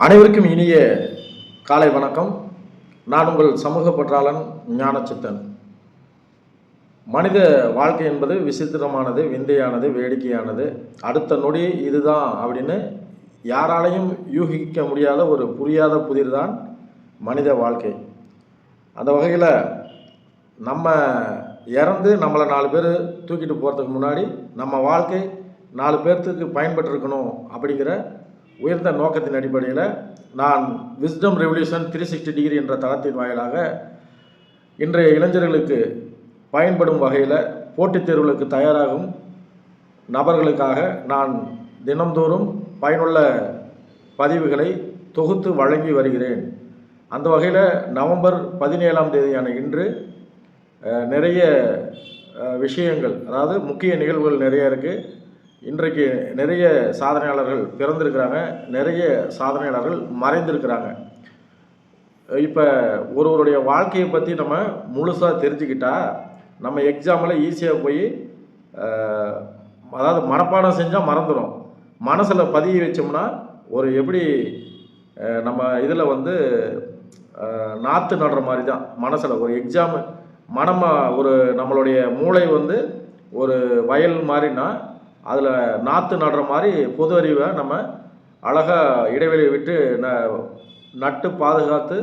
அனைவருக்கும் இனிய காலை வணக்கம். நான் உங்கள் சமூக பற்றாளன் ஞானச்சித்தன். மனித வாழ்க்கை என்பது விசித்திரமானது விந்தையானது வேடிக்கையானது. அடுத்த நொடி இதுதான் அப்படின்னு யாராலையும் யூகிக்க முடியாத ஒரு புரியாத புதிர் தான் மனித வாழ்க்கை. அந்த வகையில் நம்ம இறந்து நம்மளை நாலு பேர் தூக்கிட்டு போகிறதுக்கு முன்னாடி நம்ம வாழ்க்கை நாலு பேர்த்துக்கு பயன்பட்டுருக்கணும் அப்படிங்கிற உயர்ந்த நோக்கத்தின் அடிப்படையில் நான் wisdom revolution three sixty degree என்ற தளத்தின் வாயிலாக இன்றைய இளைஞர்களுக்கு பயன்படும் வகையில் போட்டித் தேர்வுகளுக்கு தயாராகும் நபர்களுக்காக நான் தினம்தோறும் பயனுள்ள பதிவுகளை தொகுத்து வழங்கி வருகிறேன். அந்த வகையில் நவம்பர் பதினேழாம் தேதியான இன்று நிறைய விஷயங்கள் அதாவது முக்கிய நிகழ்வுகள் நிறைய இருக்குது இன்றைக்கு நிறைய சாதனையாளர்கள் பிறந்திருக்கிறாங்க நிறைய சாதனையாளர்கள் மறைந்திருக்கிறாங்க. இப்போ ஒருவருடைய வாழ்க்கையை பற்றி நம்ம முழுசாக தெரிஞ்சுக்கிட்டா நம்ம எக்ஸாமில் ஈஸியாக போய் அதாவது மனப்பாடம் செஞ்சால் மறந்துடும் மனசில் பதிய வச்சோம்னா ஒரு எப்படி நம்ம இதில் வந்து நாற்று நடுற மாதிரி தான் மனசில். ஒரு எக்ஸாமு மனம் ஒரு நம்மளுடைய மூளை வந்து ஒரு வயல் மாதிரினா அதில் நாற்று நடுற மாதிரி பொது அறிவை நம்ம அழகாக இடைவெளி விட்டு ந நட்டு பாதுகாத்து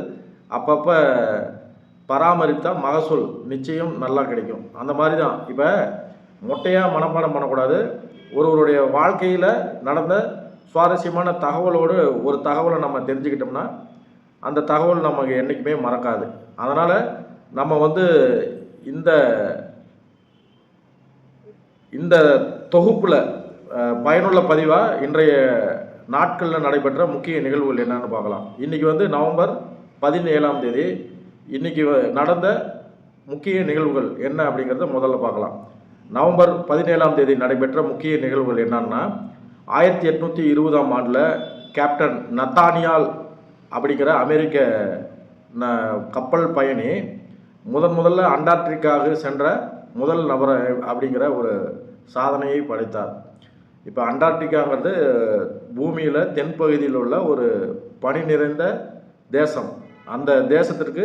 அப்பப்போ பராமரித்தால் மகசூல் நிச்சயம் நல்லா கிடைக்கும். அந்த மாதிரி தான். இப்போ மொட்டையாக மனப்பாடம் பண்ணக்கூடாது. ஒருவருடைய வாழ்க்கையில் நடந்த சுவாரஸ்யமான தகவலோடு ஒரு தகவலை நம்ம தெரிஞ்சுக்கிட்டோம்னா அந்த தகவல் நமக்கு என்றைக்குமே மறக்காது. அதனால் நம்ம வந்து இந்த இந்த தொகுப்பில் பயனுள்ள பதிவாக இன்றைய நாட்களில் நடைபெற்ற முக்கிய நிகழ்வுகள் என்னன்னு பார்க்கலாம். இன்றைக்கி வந்து நவம்பர் பதினேழாம் தேதி இன்றைக்கி நடந்த முக்கிய நிகழ்வுகள் என்ன அப்படிங்கிறத முதல்ல பார்க்கலாம். நவம்பர் பதினேழாம் தேதி நடைபெற்ற முக்கிய நிகழ்வுகள் என்னன்னா ஆயிரத்தி எட்நூற்றி இருபதாம் ஆண்டில் கேப்டன் நத்தானியால் அப்படிங்கிற அமெரிக்க ந- கப்பல் பயணி முதன் முதல்ல அண்டார்டிகாவுக்கு சென்ற முதல் நபர் அப்படிங்கிற ஒரு சாதனையை படைத்தார். இப்போ அண்டார்டிகாங்கிறது பூமியில் தென்பகுதியில் உள்ள ஒரு பனி நிறைந்த தேசம். அந்த தேசத்திற்கு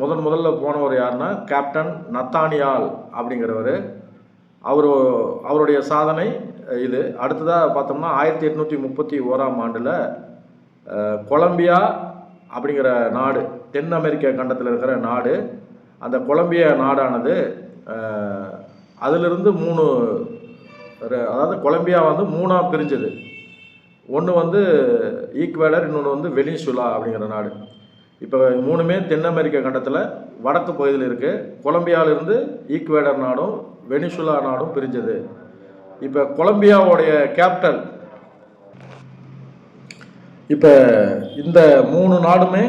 முதன் முதல்ல போனவர் யாருன்னா கேப்டன் நத்தானியால் அப்படிங்கிறவர். அவர் அவருடைய சாதனை இது. அடுத்ததாக பார்த்தோம்னா ஆயிரத்தி எட்நூற்றி முப்பத்தி ஓராம் ஆண்டில் கொலம்பியா அப்படிங்கிற நாடு தென் அமெரிக்க கண்டத்தில் இருக்கிற நாடு. அந்த கொலம்பியா நாடானது அதிலிருந்து மூணு அதாவது கொலம்பியா வந்து மூணாக பிரிஞ்சது. ஒன்று வந்து ஈக்குவேடர் இன்னொன்று வந்து வெனிசுலா அப்படிங்கிற நாடு. இப்போ மூணுமே தென் அமெரிக்க கண்டத்தில் வடக்கு பகுதியில் இருக்குது கொலம்பியாவிலிருந்து ஈக்குவேடர் நாடும் வெனிசுலா நாடும் பிரிஞ்சது. இப்போ கொலம்பியாவுடைய கேபிட்டல் இப்போ இந்த மூணு நாடுமே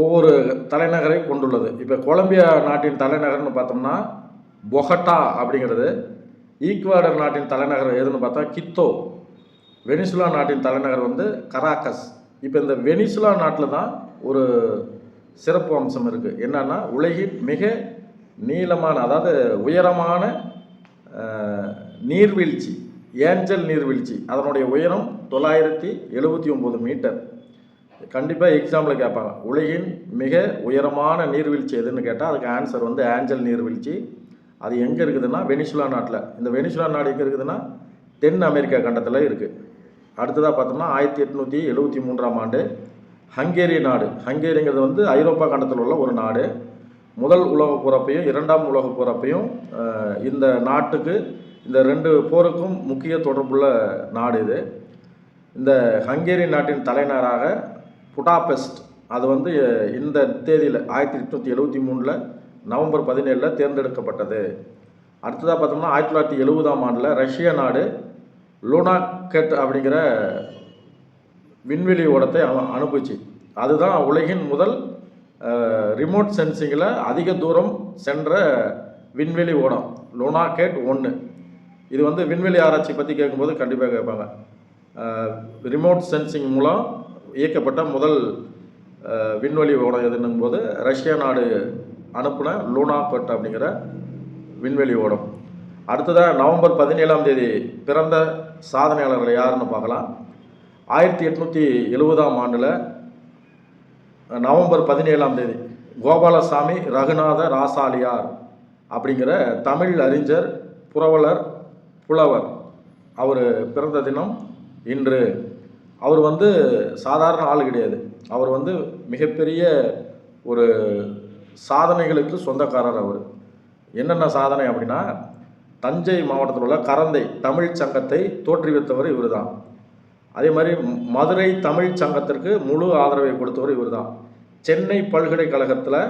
ஒவ்வொரு தலைநகரை கொண்டுள்ளது. இப்போ கொலம்பியா நாட்டின் தலைநகர்னு பார்த்தோம்னா பொகட்டா அப்படிங்கிறது ஈக்வாடர் நாட்டின் தலைநகர் எதுன்னு பார்த்தா கித்தோ. வெனிசுலா நாட்டின் தலைநகர் வந்து கராக்கஸ். இப்போ இந்த வெனிசுலா நாட்டில் தான் ஒரு சிறப்பு அம்சம் இருக்குது என்னன்னா உலகின் மிக நீளமான அதாவது உயரமான நீர்வீழ்ச்சி ஏஞ்சல் நீர்வீழ்ச்சி. அதனுடைய உயரம் தொள்ளாயிரத்தி எழுபத்தி ஒம்பது மீட்டர். கண்டிப்பாக எக்ஸாம்பிள் கேட்பாங்க. உலகின் மிக உயரமான நீர்வீழ்ச்சி எதுன்னு கேட்டால் அதுக்கு ஆன்சர் வந்து ஆஞ்சல் நீர்வீழ்ச்சி அது எங்கே இருக்குதுன்னா வெனிசுலா நாட்டில். இந்த வெனிசுலா நாடு எங்கே இருக்குதுன்னா தென் அமெரிக்கா கண்டத்தில் இருக்குது அடுத்ததாக பார்த்தோம்னா ஆயிரத்தி எட்நூற்றி எழுபத்தி மூன்றாம் ஆண்டு ஹங்கேரி நாடு. ஹங்கேரிங்கிறது வந்து ஐரோப்பா கண்டத்தில் உள்ள ஒரு நாடு. முதல் உலக போகிறப்பையும் இரண்டாம் உலக போகிறப்பையும் இந்த நாட்டுக்கு இந்த ரெண்டு போருக்கும் முக்கிய தொடர்புள்ள நாடு இது. இந்த ஹங்கேரி நாட்டின் தலைநகராக புடாபெஸ்ட். அது வந்து இந்த தேதியில் ஆயிரத்தி எட்நூற்றி எழுபத்தி மூணில் நவம்பர் பதினேழில் தேர்ந்தெடுக்கப்பட்டது. அடுத்ததாக பார்த்தோம்னா ஆயிரத்தி தொள்ளாயிரத்தி எழுபதாம் ஆண்டில் ரஷ்ய நாடு லூனாக்கெட் அப்படிங்கிற விண்வெளி ஓடத்தை அனுப்புச்சு அதுதான் உலகின் முதல் ரிமோட் சென்சிங்கில் அதிக தூரம் சென்ற விண்வெளி ஓடம். லூனாகேட் ஒன்று இது வந்து விண்வெளி ஆராய்ச்சி பற்றி கேட்கும்போது கண்டிப்பாக கேட்பாங்க. ரிமோட் சென்சிங் மூலம் இயக்கப்பட்ட முதல் விண்வெளி ஓடம் எதுன்னும் போது ரஷ்யா நாடு அனுப்புன லூனாகோட் அப்படிங்கிற விண்வெளி ஓடம். அடுத்ததாக நவம்பர் பதினேழாம் தேதி பிறந்த சாதனையாளர்கள் யாருன்னு பார்க்கலாம். ஆயிரத்தி எட்நூற்றி எழுபதாம் ஆண்டில் நவம்பர் பதினேழாம் தேதி கோபாலசாமி ரகுநாத ராசாலியார் அப்படிங்கிற தமிழ் அறிஞர் புரவலர் புலவர். அவர் பிறந்த தினம் இன்று. அவர் வந்து சாதாரண ஆள் கிடையாது. அவர் வந்து மிகப்பெரிய ஒரு சாதனைகளுக்கு சொந்தக்காரர் அவர். என்னென்ன சாதனை அப்படின்னா தஞ்சை மாவட்டத்தில் உள்ள கரந்தை தமிழ் சங்கத்தை தோற்றுவித்தவர் இவர் தான் அதே மாதிரி மதுரை தமிழ் சங்கத்திற்கு முழு ஆதரவை கொடுத்தவர் இவர் தான் சென்னை பல்கலைக்கழகத்தில்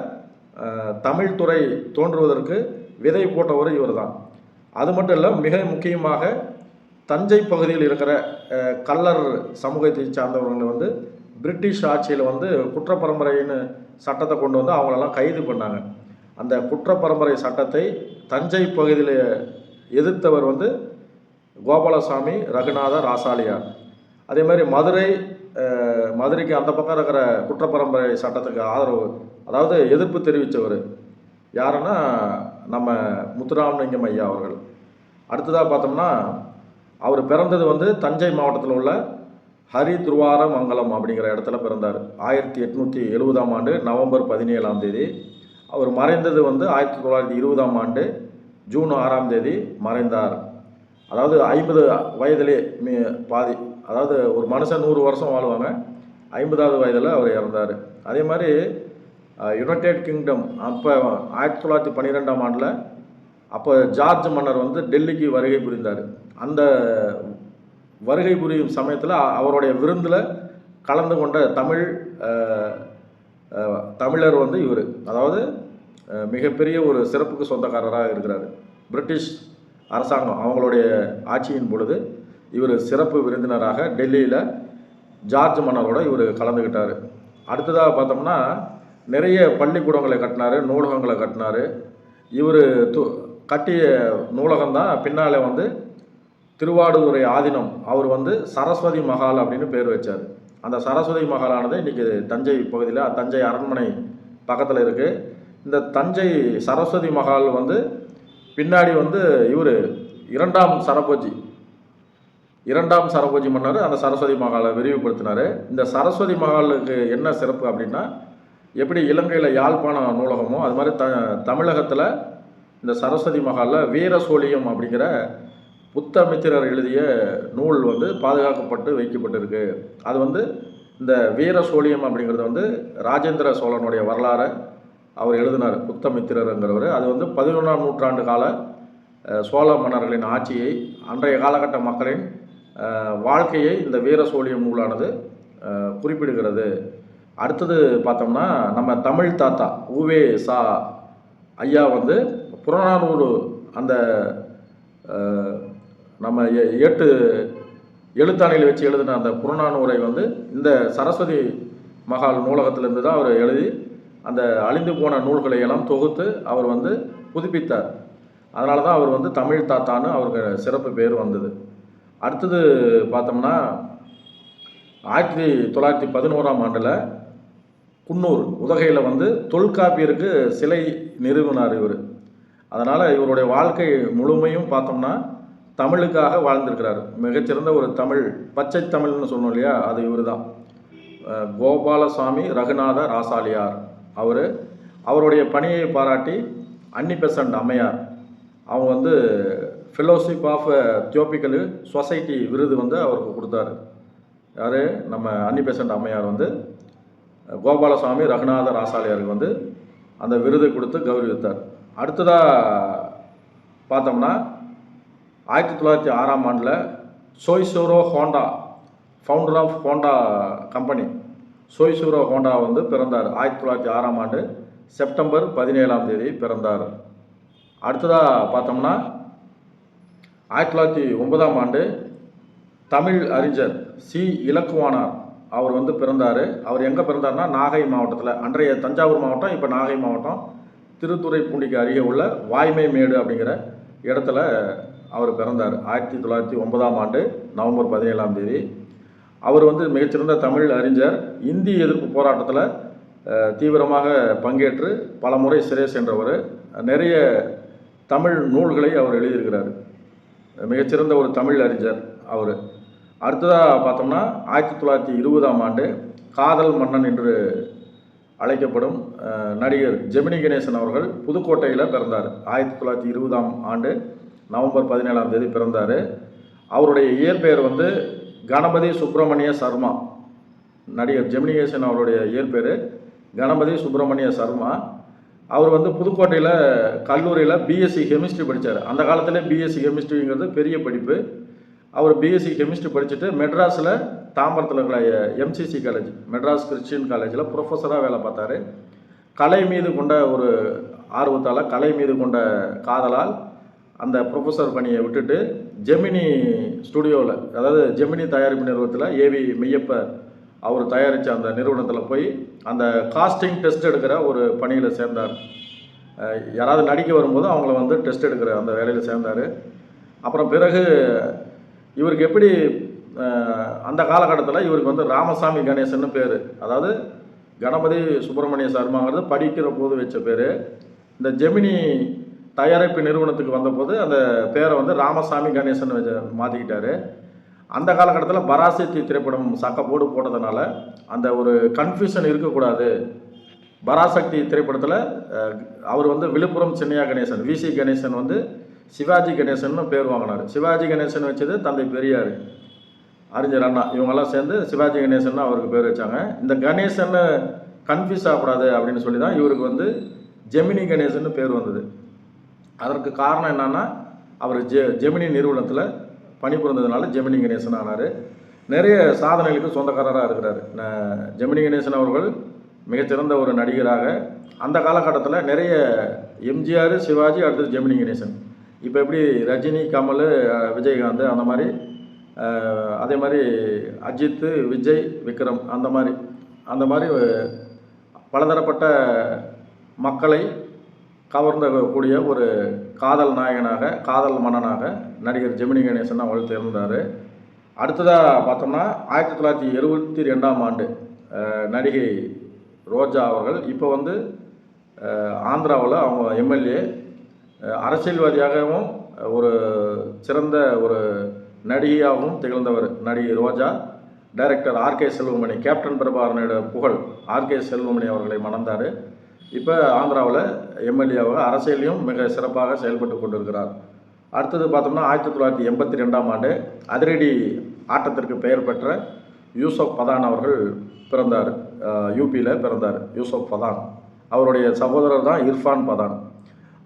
தமிழ்துறை தோன்றுவதற்கு விதை போட்டவர் இவர் தான் அது மட்டும் இல்லை மிக முக்கியமாக தஞ்சை பகுதியில் இருக்கிற கல்லர் சமூகத்தை சார்ந்தவர்களை வந்து பிரிட்டிஷ் ஆட்சியில் வந்து குற்றப்பரம்பரைன்னு சட்டத்தை கொண்டு வந்து அவங்களெல்லாம் கைது பண்ணாங்க. அந்த குற்றப்பரம்பரை சட்டத்தை தஞ்சை பகுதியில் எதிர்த்தவர் வந்து கோபாலசாமி ரகுநாத ராசாலியார். அதே மாதிரி மதுரை மதுரைக்கு அந்த பக்கம் இருக்கிற குற்றப்பரம்பரை சட்டத்துக்கு ஆதரவு அதாவது எதிர்ப்பு தெரிவித்தவர் யாருன்னா நம்ம முத்துராமலிங்கம் ஐயா அவர்கள். அடுத்ததாக பார்த்தோம்னா அவர் பிறந்தது வந்து தஞ்சை மாவட்டத்தில் உள்ள ஹரி துருவார மங்கலம் அப்படிங்கிற இடத்துல பிறந்தார். ஆயிரத்தி எட்நூற்றி எழுபதாம் ஆண்டு நவம்பர் பதினேழாம் தேதி. அவர் மறைந்தது வந்து ஆயிரத்தி தொள்ளாயிரத்தி இருபதாம் ஆண்டு ஜூன் ஆறாம் தேதி மறைந்தார். அதாவது ஐம்பது வயதிலே மீ பாதி அதாவது ஒரு மனுஷன் நூறு வருஷம் வாழ்வாங்க ஐம்பதாவது வயதில் அவர் இறந்தார். அதே மாதிரி யுனைடெட் கிங்டம் அப்போ ஆயிரத்தி தொள்ளாயிரத்தி பன்னிரெண்டாம் ஆண்டில் அப்போ ஜார்ஜ் மன்னர் வந்து டெல்லிக்கு வருகை புரிந்தார். அந்த வருகை புரியும் சமயத்தில் அவருடைய விருந்தில் கலந்து கொண்ட தமிழ் தமிழர் வந்து இவர். அதாவது மிகப்பெரிய ஒரு சிறப்புக்கு சொந்தக்காரராக இருக்கிறார். பிரிட்டிஷ் அரசாங்கம் அவங்களுடைய ஆட்சியின் பொழுது இவர் சிறப்பு விருந்தினராக டெல்லியில் ஜார்ஜ் மன்னரோட இவர் கலந்துக்கிட்டார் அடுத்ததாக பார்த்தோம்னா நிறைய பள்ளிக்கூடங்களை கட்டினார் நூலகங்களை கட்டினார். இவர் து கட்டிய நூலகம் தான் பின்னால் வந்து திருவாடுதுறை ஆதீனம் அவர் வந்து சரஸ்வதி மஹால் அப்படின்னு பேர் வச்சார். அந்த சரஸ்வதி மகாலானது இன்றைக்கி தஞ்சை பகுதியில் தஞ்சை அரண்மனை பக்கத்தில் இருக்குது இந்த தஞ்சை சரஸ்வதி மஹால் வந்து பின்னாடி வந்து இவர் இரண்டாம் சரபோஜி. இரண்டாம் சரபோஜி மன்னர் அந்த சரஸ்வதி மகாலை விரிவுபடுத்தினார். இந்த சரஸ்வதி மகாலுக்கு என்ன சிறப்பு அப்படின்னா எப்படி இலங்கையில் யாழ்ப்பாண நூலகமோ அது மாதிரி த தமிழகத்தில் இந்த சரஸ்வதி மகாலில் வீரசோழியம் அப்படிங்கிற புத்தமித்திரர் எழுதிய நூல் வந்து பாதுகாக்கப்பட்டு வைக்கப்பட்டிருக்கு. அது வந்து இந்த வீர சோழியம் அப்படிங்கிறது வந்து ராஜேந்திர சோழனுடைய வரலாறை அவர் எழுதினார் புத்தமித்திரருங்கிறவர். அது வந்து பதினொன்றாம் நூற்றாண்டு கால சோழ மன்னர்களின் ஆட்சியை அன்றைய காலகட்ட மக்களின் வாழ்க்கையை இந்த வீர சோழியம் நூலானது குறிப்பிடுகிறது. அடுத்தது பார்த்தோம்னா நம்ம தமிழ் தாத்தா உவே சா ஐயா வந்து புறநானூறு அந்த நம்ம எ- ஏட்டு எழுத்தாணையில் வச்சு எழுதின அந்த புறநானூரை வந்து இந்த சரஸ்வதி மகால் நூலகத்திலிருந்து தான் அவர் எழுதி அந்த அழிந்து போன நூல்களை எல்லாம் தொகுத்து அவர் வந்து புதுப்பித்தார். அதனால தான் அவர் வந்து தமிழ் தாத்தான்னு அவருக்கு சிறப்பு பேர் வந்தது. அடுத்தது பார்த்தோம்னா ஆயிரத்தி தொள்ளாயிரத்தி பதினோராம் ஆண்டில் குன்னூர் உதகையில் வந்து தொல்காப்பியருக்கு சிலை நிறுவினார் இவர். அதனால் இவருடைய வாழ்க்கை முழுமையும் பார்த்தோம்னா தமிழுக்காக வாழ்ந்திருக்கிறார். மிகச்சிறந்த ஒரு தமிழ் பச்சை தமிழ்னு சொன்னோம் இல்லையா? அது இவர் தான் கோபாலசாமி ரகுநாத ராசாலியார். அவர் அவருடைய பணியை பாராட்டி அன்னி பெசன்ட் அம்மையார். அவங்க வந்து ஃபெலோஷிப் ஆஃப் தியோபிக்கல் சொசைட்டி விருது வந்து அவருக்கு கொடுத்தாரு. யார்? நம்ம அன்னி பெசன்ட் அம்மையார் வந்து கோபாலசாமி ரகுநாத ராசாலியாருக்கு வந்து அந்த விருது கொடுத்து கௌரவித்தார். அடுத்ததாக பார்த்தோம்னா ஆயிரத்தி தொள்ளாயிரத்தி ஆறாம் ஆண்டில் Soichiro Honda founder of Honda company Soichiro Honda வந்து பிறந்தார். ஆயிரத்தி தொள்ளாயிரத்தி ஆறாம் ஆண்டு செப்டம்பர் பதினேழாம் தேதி பிறந்தார். அடுத்ததாக பார்த்தோம்னா ஆயிரத்தி தொள்ளாயிரத்தி ஒன்பதாம் ஆண்டு தமிழ் அறிஞர் சி. இலக்குவானார் அவர் வந்து பிறந்தார். அவர் எங்கே பிறந்தார்னா நாகை மாவட்டத்தில். அன்றைய தஞ்சாவூர் மாவட்டம் இப்போ நாகை மாவட்டம் திருத்துறைப்பூண்டிக்கு அருகே உள்ள வாய்மை மேடு அப்படிங்கிற இடத்துல அவர் பிறந்தார். ஆயிரத்தி தொள்ளாயிரத்தி ஒன்பதாம் ஆண்டு நவம்பர் பதினேழாம் தேதி. அவர் வந்து மிகச்சிறந்த தமிழ் அறிஞர் இந்தி எதிர்ப்பு போராட்டத்தில் தீவிரமாக பங்கேற்று பல முறை சிறை சென்றவர். நிறைய தமிழ் நூல்களை அவர் எழுதியிருக்கிறார். மிகச்சிறந்த ஒரு தமிழ் அறிஞர் அவர். அடுத்ததாக பார்த்தோம்னா ஆயிரத்தி தொள்ளாயிரத்தி இருபதாம் ஆண்டு காதல் மன்னன் என்று அழைக்கப்படும் நடிகர் ஜெமினி கணேசன் அவர்கள் புதுக்கோட்டையில் பிறந்தார். ஆயிரத்தி தொள்ளாயிரத்தி இருபதாம் ஆண்டு நவம்பர் பதினேழாம் தேதி பிறந்தார். அவருடைய இயற்பெயர் வந்து கணபதி சுப்பிரமணிய சர்மா. நடிகர் ஜெமினிகேசன் அவருடைய இயற்பெயர் கணபதி சுப்பிரமணிய சர்மா. அவர் வந்து புதுக்கோட்டையில் கல்லூரியில் பிஎஸ்சி கெமிஸ்ட்ரி படித்தார் அந்த காலத்தில் பிஎஸ்சி கெமிஸ்ட்ரிங்கிறது பெரிய படிப்பு. அவர் பிஎஸ்சி கெமிஸ்ட்ரி படிச்சுட்டு மெட்ராஸில் தாம்பரத்தில் இருக்கிற எம்சிசி காலேஜ் மெட்ராஸ் கிறிஸ்டியன் காலேஜில் ப்ரொஃபஸராக வேலை பார்த்தாரு. கலை மீது கொண்ட ஒரு ஆர்வத்தால் கலை மீது கொண்ட காதலால் அந்த ப்ரொஃபஸர் பணியை விட்டுட்டு ஜெமினி ஸ்டுடியோவில் அதாவது ஜெமினி தயாரிப்பு நிறுவனத்தில் ஏவி மெய்யப்ப அவர் தயாரித்த அந்த நிறுவனத்தில் போய் அந்த காஸ்டிங் டெஸ்ட் எடுக்கிற ஒரு பணியில் சேர்ந்தார். யாராவது நடிக்க வரும்போது அவங்கள வந்து டெஸ்ட் எடுக்கிற அந்த வேலையில் சேர்ந்தார். அப்புறம் பிறகு இவருக்கு எப்படி அந்த காலகட்டத்தில் இவருக்கு வந்து ராமசாமி கணேசன்னு பேர். அதாவது கணபதி சுப்பிரமணிய சர்மாங்கிறது படிக்கிற போது வச்ச பேர். இந்த ஜெமினி தயாரிப்பு நிறுவனத்துக்கு வந்தபோது அந்த பேரை வந்து ராமசாமி கணேசன் வச்சு மாற்றிக்கிட்டாரு அந்த காலகட்டத்தில் பராசக்தி திரைப்படம் சக்கப்போடு போட்டதுனால அந்த ஒரு கன்ஃபியூஷன் இருக்கக்கூடாது. பராசக்தி திரைப்படத்தில் அவர் வந்து விழுப்புரம் சின்னையா கணேசன் விசி கணேசன் வந்து சிவாஜி கணேசன் பேர் வாங்கினார். சிவாஜி கணேசன் வச்சது தந்தை பெரியார் அறிஞர் அண்ணா. இவங்கெல்லாம் சேர்ந்து சிவாஜி கணேசன் அவருக்கு பேர் வச்சாங்க. இந்த கணேசன் கன்ஃபியூஸ் ஆகக்கூடாது அப்படின்னு சொல்லி தான் இவருக்கு வந்து ஜெமினி கணேசன் பேர் வந்தது. அதற்கு காரணம் என்னன்னா அவர் ஜெ ஜெமினி நிறுவனத்தில் பணிபுரிந்ததுனால ஜெமினி கணேசன் ஆனார். நிறைய சாதனைகளுக்கு சொந்தக்காரராக இருக்கிறார். ஜெமினி கணேசன் அவர்கள் மிகச்சிறந்த ஒரு நடிகராக அந்த காலகட்டத்தில் நிறைய எம்ஜிஆர் சிவாஜி அடுத்தது ஜெமினி கணேசன். இப்போ எப்படி ரஜினி கமல் விஜயகாந்த் அந்த மாதிரி அதே மாதிரி அஜித்து விஜய் விக்ரம் அந்த மாதிரி அந்த மாதிரி பலதரப்பட்ட மக்களை கவர்ந்த கூடிய ஒரு காதல் நாயகனாக காதல் மன்னனாக நடிகர் ஜெமினி கணேசன் அவர்கள் தேர்ந்தார் அடுத்ததாக பார்த்தோம்னா ஆயிரத்தி தொள்ளாயிரத்தி எழுபத்தி ரெண்டாம் ஆண்டு நடிகை ரோஜா அவர்கள். இப்போ வந்து ஆந்திராவில் அவங்க எம்எல்ஏ அரசியல்வாதியாகவும் ஒரு சிறந்த ஒரு நடிகையாகவும் திகழ்ந்தவர் நடிகை Roja. Director RK Selvamani captain பிரபாகரனோட புகழ் ஆர்கே செல்வமணி அவர்களை மணந்தார். இப்போ ஆந்திராவில் எம்எல்ஏவாக அரசியலையும் மிக சிறப்பாக செயல்பட்டு கொண்டிருக்கிறார். அடுத்தது பார்த்தோம்னா ஆயிரத்தி தொள்ளாயிரத்தி எண்பத்தி ரெண்டாம் ஆண்டு அதிரடி ஆட்டத்திற்கு பெயர் பெற்ற யூசப் பதான் அவர்கள் பிறந்தார். யூபியில் பிறந்தார் யூசப் பதான். அவருடைய சகோதரர் தான் இர்ஃபான் பதான்.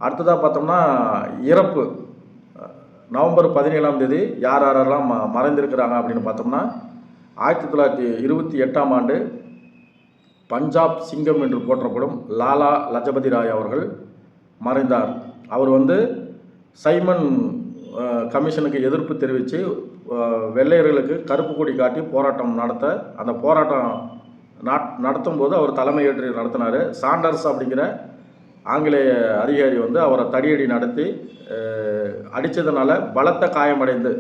அடுத்ததாக பார்த்தோம்னா இறப்பு. நவம்பர் பதினேழாம் தேதி யார் யாரெல்லாம் ம மறைந்திருக்கிறாங்க அப்படின்னு பார்த்தோம்னா ஆயிரத்தி தொள்ளாயிரத்தி இருபத்தி எட்டாம் ஆண்டு பஞ்சாப் சிங்கம் என்று போற்றப்படும் லாலா லஜபதி ராய் அவர்கள் மறைந்தார். அவர் வந்து சைமன் கமிஷனுக்கு எதிர்ப்பு தெரிவித்து வெள்ளையர்களுக்கு கருப்பு கொடி காட்டி போராட்டம் நடத்த அந்த போராட்டம் நாட் நடத்தும் போது அவர் தலைமையேற்று நடத்தினார். சாண்டர்ஸ் அப்படிங்கிற ஆங்கிலேய அதிகாரி வந்து அவரை தடியடி நடத்தி அடித்ததுனால பலத்த காயமடைந்து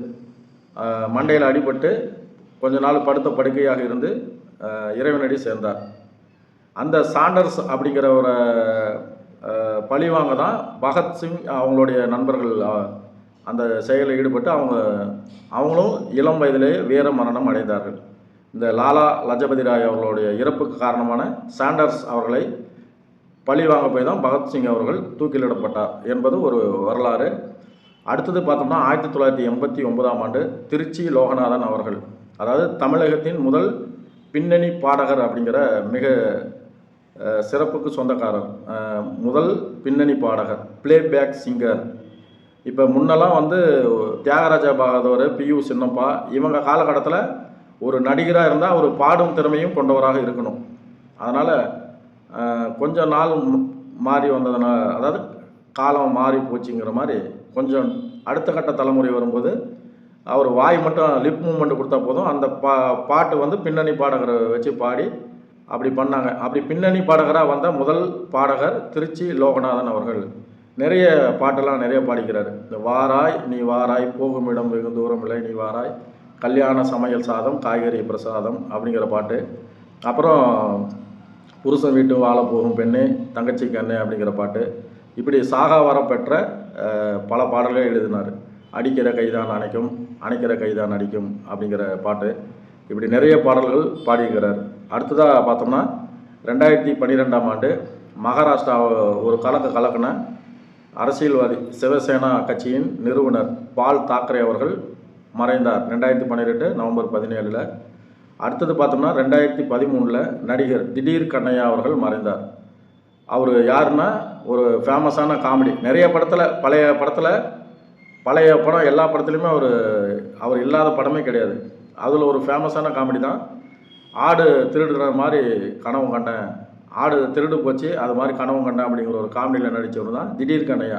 மண்டையில் அடிபட்டு கொஞ்ச நாள் படுத்த படுக்கையாக இருந்து இறைவனடி சேர்ந்தார். அந்த சாண்டர்ஸ் அப்படிங்கிறவரை அஹ், பழிவாங்க தான் பகத்சிங் அவங்களுடைய நண்பர்கள் அந்த செயலில் ஈடுபட்டு அவங்க அவங்களும் இளம் வயதிலேயே வீர மரணம் அடைந்தார்கள். இந்த லாலா லஜபதி ராய் அவர்களுடைய இறப்புக்கு காரணமான சாண்டர்ஸ் அவர்களை பழி வாங்க போய் தான் பகத்சிங் அவர்கள் தூக்கிலிடப்பட்டார் என்பது ஒரு வரலாறு. அடுத்தது பார்த்தோம்னா ஆயிரத்தி தொள்ளாயிரத்தி எண்பத்தி ஒன்பதாம் ஆண்டு திருச்சி லோகநாதன் அவர்கள். அதாவது தமிழகத்தின் முதல் பின்னணி பாடகர் அப்படிங்கிற மிக சிறப்புக்கு சொந்தக்காரர். முதல் பின்னணி பாடகர் பிளேபேக் சிங்கர் இப்போ முன்னெல்லாம் வந்து தியாகராஜா பகதூர் பியு சின்னப்பா இவங்க காலகட்டத்தில் ஒரு நடிகராக இருந்தால் ஒரு பாடும் திறமையும் கொண்டவராக இருக்கணும். அதனால் கொஞ்சம் நாள் மாறி வந்ததுனால அதாவது காலம் மாறி போச்சுங்கிற மாதிரி கொஞ்சம் அடுத்த கட்ட தலைமுறை வரும்போது அவர் வாய் மட்டும் லிப் மூமெண்ட் கொடுத்தா போதும். அந்த பா பாட்டு வந்து பின்னணி பாடகரை வச்சு பாடி அப்படி பண்ணாங்க. அப்படி பின்னணி பாடகராக வந்த முதல் பாடகர் திருச்சி லோகநாதன் அவர்கள். நிறைய பாட்டெல்லாம் நிறைய பாடிக்கிறார். இந்த வாராய் நீ வாராய் போகும் இடம் வெகு தூரம் இல்லை நீ வாராய் கல்யாண சமையல் சாதம் காய்கறி பிரசாதம் அப்படிங்கிற பாட்டு. அப்புறம் புருஷன் வீட்டு வாழ போகும் பெண்ணு தங்கச்சி கண்ணு அப்படிங்கிற பாட்டு. இப்படி சாகா வரம் பெற்ற பல பாடல்கள் எழுதினார். அடிக்கிற கைதான் அணைக்கும் அணைக்கிற கைதான் அடிக்கும் அப்படிங்கிற பாட்டு. இப்படி நிறைய பாடல்கள் பாடியிருக்கிறார். அடுத்ததாக பார்த்தோம்னா ரெண்டாயிரத்தி பன்னிரெண்டாம் ஆண்டு மகாராஷ்டிரா ஒரு கலக்க கலக்குன அரசியல்வாதி சிவசேனா கட்சியின் நிறுவனர் பால் தாக்கரே அவர்கள் மறைந்தார். ரெண்டாயிரத்தி பன்னிரெண்டு நவம்பர் பதினேழில். அடுத்தது பார்த்தோம்னா ரெண்டாயிரத்தி பதிமூணில் நடிகர் திடீர் கண்ணையா அவர்கள் மறைந்தார். அவர் யாருன்னா ஒரு ஃபேமஸான காமெடி நிறைய படத்தில் பழைய படத்தில் பழைய படம் எல்லா படத்துலையுமே அவர் அவர் இல்லாத படமே கிடையாது. அதில் ஒரு ஃபேமஸான காமெடி தான் ஆடு திருடுற மாதிரி கனவு கண்டேன் ஆடு திருடு போச்சு அது மாதிரி கனவு கண்டேன் அப்படிங்கிற ஒரு காமெடியில் நடித்தவர் தான் திடீர் கண்ணையா.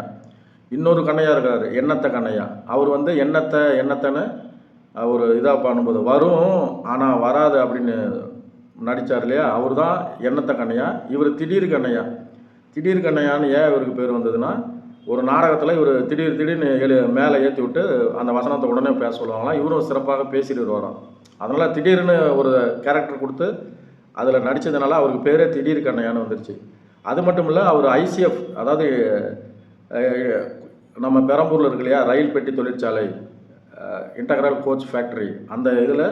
இன்னொரு கண்ணையா இருக்கார் எண்ணத்தை கண்ணையா. அவர் வந்து எண்ணத்தை எண்ணத்தைன்னு ஒரு இதாக பண்ணும்போது வரும் ஆனால் வராது அப்படின்னு நடித்தார் இல்லையா? அவர் தான் எண்ணத்தை கண்ணையா. இவர் திடீர் கண்ணையா. திடீர் கண்ணையான்னு ஏன் இவருக்கு பேர் வந்ததுன்னா ஒரு நாடகத்தில் இவர் திடீர் திடீர்னு எழு மேலே ஏற்றி விட்டு அந்த வசனத்தை உடனே பேச சொல்லுவாங்களாம் இவரும் சிறப்பாக பேசிட்டு வருவாராம் அதனால் திடீர்னு ஒரு கேரக்டர் கொடுத்து அதில் நடித்ததுனால அவருக்கு பேரே திடீர் கண்ணையான்னு வந்துருச்சு. அது மட்டும் இல்லை அவர் ஐசிஎஃப் அதாவது நம்ம பெரம்பூரில் இருக்கு இல்லையா ரயில் பெட்டி தொழிற்சாலை இன்டகரல் கோச் ஃபேக்ட்ரி அந்த இதில்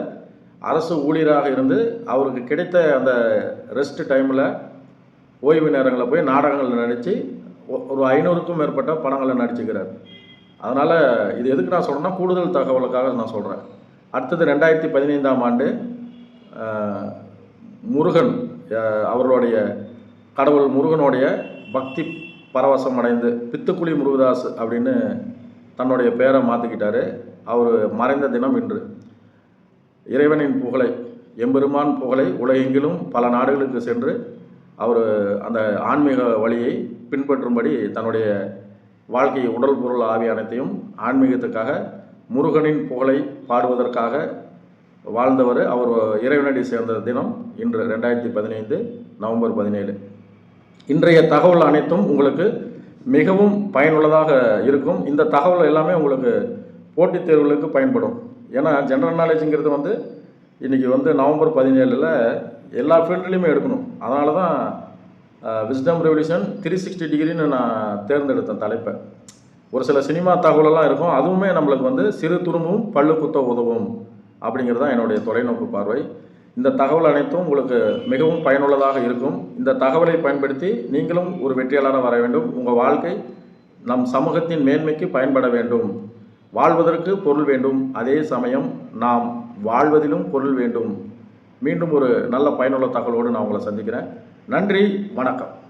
அரசு ஊழியராக இருந்து அவருக்கு கிடைத்த அந்த ரெஸ்ட் டைமில் ஓய்வு நேரங்களில் போய் நாடகங்கள் நடித்து ஒரு ஐநூறுக்கும் மேற்பட்ட படங்களை நடிச்சுக்கிறார். அதனால் இது எதுக்கு நான் சொல்கிறேன்னா கூடுதல் தகவலுக்காக நான் சொல்கிறேன் அடுத்தது ரெண்டாயிரத்தி பதினைந்தாம் ஆண்டு முருகன் அவர்களுடைய கடவுள் முருகனுடைய பக்தி பரவசம் அடைந்து பித்துக்குழி முருகதாஸ் அப்படின்னு தன்னுடைய பேரை மாற்றிக்கிட்டாரு அவர் மறைந்த தினம் இன்று. இறைவனின் புகழை எம்பெருமான் புகழை உலகெங்கிலும் பல நாடுகளுக்கு சென்று அவர் அந்த ஆன்மீக வழியை பின்பற்றும்படி தன்னுடைய வாழ்க்கை உடல் பொருள் ஆவி அனைத்தையும் ஆன்மீகத்துக்காக முருகனின் புகழை பாடுவதற்காக வாழ்ந்தவர் அவர் இறைவனடி சேர்ந்த தினம் இன்று ரெண்டாயிரத்தி பதினைந்து நவம்பர் பதினேழு. இன்றைய தகவல் அனைத்தும் உங்களுக்கு மிகவும் பயனுள்ளதாக இருக்கும். இந்த தகவல் எல்லாமே உங்களுக்கு போட்டித் தேர்வுகளுக்கு பயன்படும். ஏன்னா ஜென்ரல் நாலேஜுங்கிறது வந்து இன்றைக்கி வந்து நவம்பர் பதினேழில் எல்லா ஃபீல்டுலேயுமே எடுக்கணும். அதனால தான் விஸ்டம் ரெவல்யூஷன் த்ரீ சிக்ஸ்டி டிகிரின்னு நான் தேர்ந்தெடுத்தேன் தலைப்பை. ஒரு சில சினிமா தகவலெல்லாம் இருக்கும். அதுவுமே நம்மளுக்கு வந்து சிறு துரும்பும் பல்லு குத்த உதவும் அப்படிங்கிறது தான் என்னுடைய தொலைநோக்கு பார்வை. இந்த தகவல் அனைத்தும் உங்களுக்கு மிகவும் பயனுள்ளதாக இருக்கும். இந்த தகவலை பயன்படுத்தி நீங்களும் ஒரு வெற்றியாளராக வர வேண்டும். உங்கள் வாழ்க்கை நம் சமூகத்தின் மேன்மைக்கு பயன்பட வேண்டும். வாழ்வதற்கு பொருள் வேண்டும். அதே சமயம் நாம் வாழ்வதிலும் பொருள் வேண்டும். மீண்டும் ஒரு நல்ல பயனுள்ள தகவலோடு நான் உங்களை சந்திக்கிறேன். நன்றி வணக்கம்.